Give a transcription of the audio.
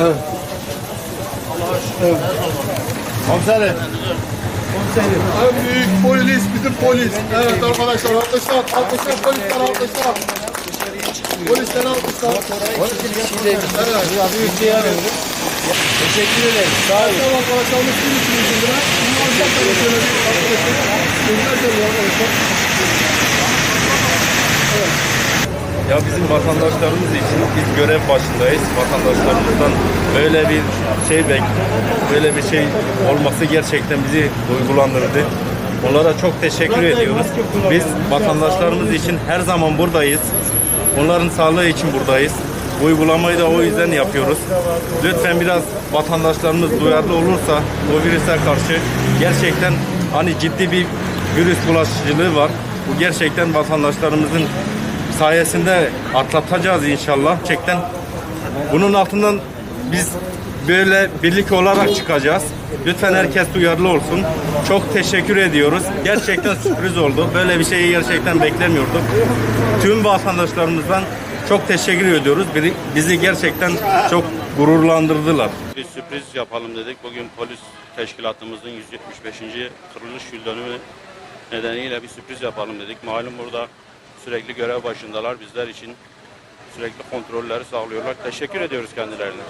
Evet. Evet. Komiserim. En büyük polis bizim polis. Evet arkadaşlar alkışlar, alkışlar polisler alkışlar. Polisler alkışlar. Teşekkür ederim. Sağ olun. Arkadaşlar sizin için tabii şöyle bir arkadaşlar. Sözler söylüyor arkadaşlar. Ya bizim vatandaşlarımız için biz görev başındayız. Vatandaşlarımızdan böyle bir şey bek, böyle bir şey olması gerçekten bizi duygulandırdı. Onlara çok teşekkür ediyoruz. Biz vatandaşlarımız için her zaman buradayız. Onların sağlığı için buradayız. Bu uygulamayı da o yüzden yapıyoruz. Lütfen biraz vatandaşlarımız duyarlı olursa bu virüse karşı gerçekten hani ciddi bir virüs bulaşıcılığı var. Bu gerçekten vatandaşlarımızın sayesinde atlatacağız inşallah. Gerçekten bunun altından biz böyle birlik olarak çıkacağız. Lütfen herkes duyarlı olsun. Çok teşekkür ediyoruz. Gerçekten sürpriz oldu. Böyle bir şeyi gerçekten beklemiyorduk. Tüm vatandaşlarımızdan çok teşekkür ediyoruz. Bizi gerçekten çok gururlandırdılar. Bir sürpriz yapalım dedik. Bugün polis teşkilatımızın 175. kuruluş yıl dönümü nedeniyle bir sürpriz yapalım dedik. Malum burada sürekli görev başındalar. Bizler için sürekli kontrolleri sağlıyorlar. Teşekkür ediyoruz kendilerine.